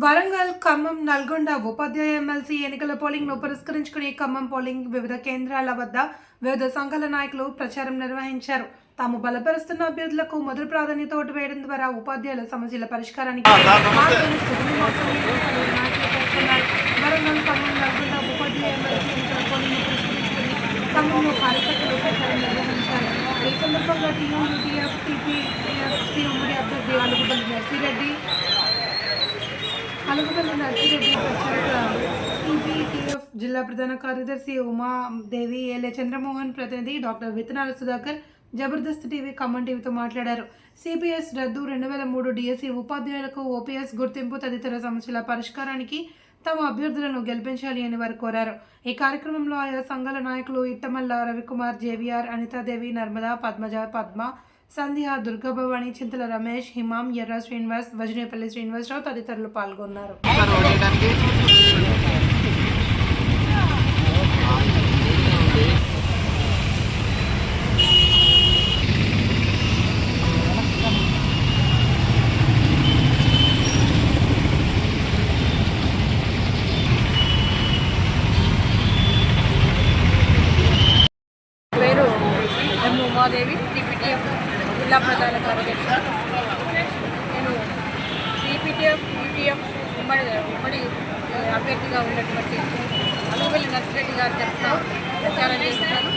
వరంగల్ ఖమ్మం నల్గొండ ఉపాధ్యాయ MLC ఎన్నికల పోలింగ్ను పురస్కరించుకుని Khammam polling వివిధ కేంద్రాల వద్ద వివిధ సంఘాల నాయకులు ప్రచారం నిర్వహించారు. తాము బలపరుస్తున్న అభ్యర్థులకు మొదటి ప్రాధాన్యత ఓటు వేయడం ద్వారా ఉపాధ్యాయుల సమస్యల పరిష్కారానికి. వరంగల్ ఖమ్మం నల్గొండ ఉపాధ్యాయ ఎమ్మెల్సీ ఎన్నికల పోలింగ్ను పురస్కరించుకుని ఖమ్మంలో కార్యకర్తలు ప్రచారం నిర్వహించారు. ఈ సందర్భంగా టీయూ యూటీఎఫ్ టీపీఎఫ్సీ ఉమ్మడి అభ్యర్థి అలుగుబల్లి నర్సిరెడ్డి అలుగుపల్లి నర్సిరెడ్డి టీపీటీఎఫ్ జిల్లా ప్రధాన కార్యదర్శి ఉమాదేవి ఏలే చంద్రమోహన్ ప్రతినిధి డాక్టర్ విత్తనాల సుధాకర్ జబర్దస్త్ టీవీ ఖమ్మం టీవీతో మాట్లాడారు. సిపిఎస్ రద్దు రెండు వేల మూడు డిఎస్సి ఉపాధ్యాయులకు ఓపీఎస్ గుర్తింపు తదితర సమస్యల పరిష్కారానికి తమ అభ్యర్థులను గెలిపించాలి అని వారు కోరారు. ఈ కార్యక్రమంలో ఆయా సంఘాల నాయకులు ఇట్టమల్ల రవికుమార్ జేవిఆర్ అనితాదేవి నర్మదా పద్మజ పద్మ సంధ్య దుర్గభవాణి చింతల రమేష్ హిమాం ఎర్ర శ్రీనివాస్ వజనేపల్లి శ్రీనివాసరావు తదితరులు పాల్గొన్నారు పేరు ఎం ఉమాదేవి టీపీటీఎఫ్ జిల్లా ప్రధాన కార్యదర్శి. నేను సిపిటిఎఫ్ యూటీఎఫ్ ఉమ్మడి ఉమ్మడి అభ్యర్థిగా ఉన్నటువంటి అనువెల్లి నర్సిరెడ్డి గారు తరఫున ప్రచారం చేస్తున్నాను.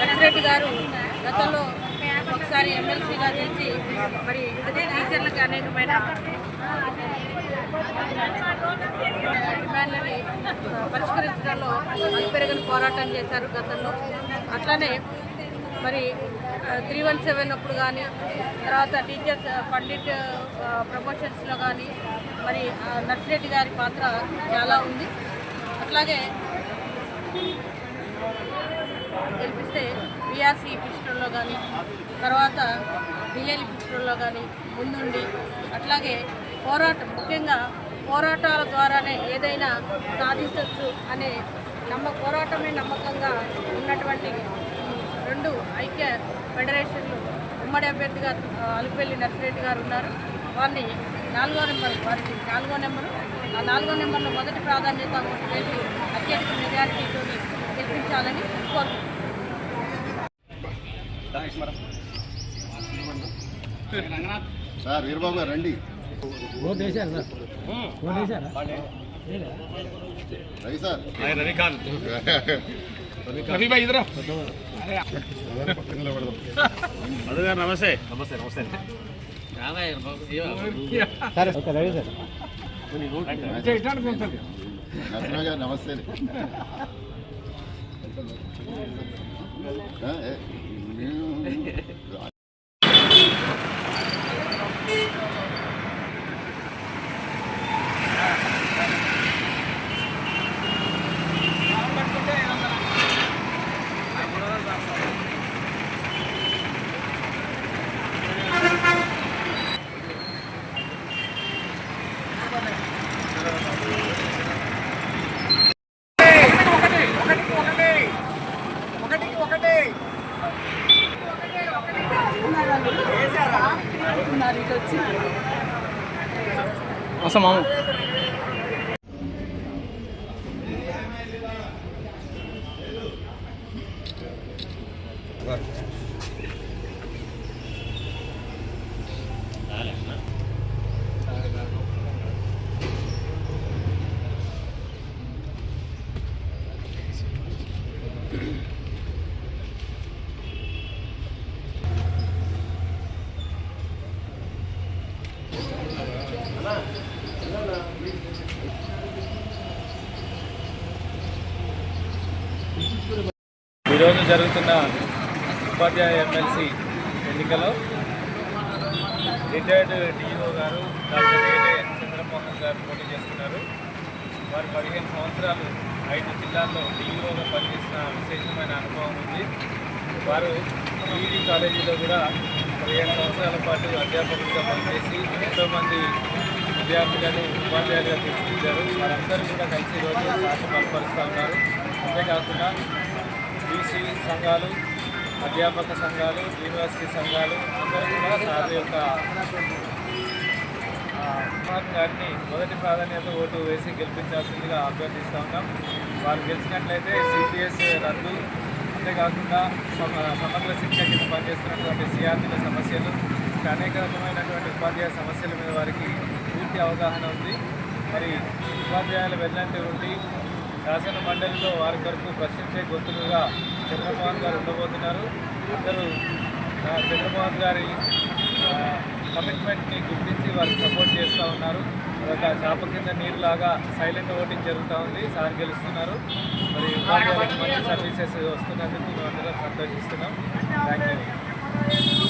నర్సిరెడ్డి గారు గతంలో ఒకసారి ఎమ్మెల్సీగా చేసి మరి అదే టీచర్లకు అనేకమైన డిమాండ్లని పరిష్కరించడంలో అలుపెరగని పోరాటం చేశారు గతంలో. అట్లానే మరి త్రీ వన్ సెవెన్ అప్పుడు కానీ తర్వాత టీచర్స్ పండిట్ ప్రమోషన్స్లో కానీ మరి నర్సిరెడ్డి గారి పాత్ర చాలా ఉంది. అట్లాగే గెలిపిస్తే బీఆర్సీ పిస్టల్లో కానీ తర్వాత బిఎల్ పిస్టల్లో కానీ ముందుండి అట్లాగే పోరాటం ముఖ్యంగా పోరాటాల ద్వారానే ఏదైనా సాధించవచ్చు అనే నమ్మ పోరాటమే నమ్మకంగా ఉన్నటువంటి రెండు ఐక్య ఫెడరేషన్లు ఉమ్మడి అభ్యర్థిగా అలుపెల్లి నర్సిరెడ్డి గారు ఉన్నారు. వారిని నాలుగో నెంబర్ వారికి నాలుగో నెంబరు ఆ నాలుగో నెంబర్లో మొదటి ప్రాధాన్యత ఓటు వేసి అత్యధిక మెజారిటీతో గెలిపించాలని సార్ వీరబాబు గారు రండి. రవి సార్. రవికాంత్. రవి భాయ్ ఇద్దరు మధు నమస్తే నమస్తే నమస్తే సరే ఓకే సార్ నమస్తే. వస్తాం మేము- Thank you. ఈరోజు జరుగుతున్న ఉపాధ్యాయ ఎమ్మెల్సీ ఎన్నికలో రిటైర్డ్ డిఈఓ గారు డాక్టర్ ఏడే చంద్రమోహన్ గారు పోటీ చేస్తున్నారు. వారు పదిహేను సంవత్సరాలు ఐదు జిల్లాల్లో డిఈఓగా పనిచేసిన విశేషమైన అనుభవం ఉంది. వారు ఈడీ కాలేజీలో కూడా పదిహేను సంవత్సరాల పాటు అధ్యాపకులుగా పనిచేసి ఎంతోమంది విద్యార్థులను ఉపాధ్యాయులుగా తీర్చిదిద్దారు. వారందరూ కూడా కలిసి ఈరోజు భాష బలపరుస్తూ ఉన్నారు. అంతేకాకుండా బీసీ సంఘాలు అధ్యాపక సంఘాలు యూనివర్సిటీ సంఘాలు అందరూ కూడా సార్ యొక్క ఆ, ఉస్మాన్ గారిని మొదటి ప్రాధాన్యత ఓటు వేసి గెలిపించాల్సిందిగా అభ్యర్థిస్తూ ఉన్నాం. వారు గెలిచినట్లయితే సిపిఎస్ రద్దు. అంతేకాకుండా సమగ్ర శిక్ష కింద పనిచేస్తున్నటువంటి సిఆర్టీల సమస్యలు అనేక రకమైనటువంటి ఉపాధ్యాయ సమస్యల మీద వారికి పూర్తి అవగాహన ఉంది. మరి ఉపాధ్యాయుల వెళ్ళంటే ఉండి శాసన మండలిలో వారి కొరకు ప్రశ్నించే గొంతులుగా చంద్రమోహన్ గారు ఉండబోతున్నారు. అందరూ చంద్రమోహన్ గారి కమిట్మెంట్ని గుర్తించి వారికి సపోర్ట్ చేస్తూ ఉన్నారు. ఒక చాప కింద నీరులాగా సైలెంట్ ఓటింగ్ జరుగుతూ ఉంది. సార్ గెలుస్తున్నారు. మరి మంచి సర్వీసెస్ వస్తున్నందుకు మేము అందరం సంతోషిస్తున్నాం. Thank you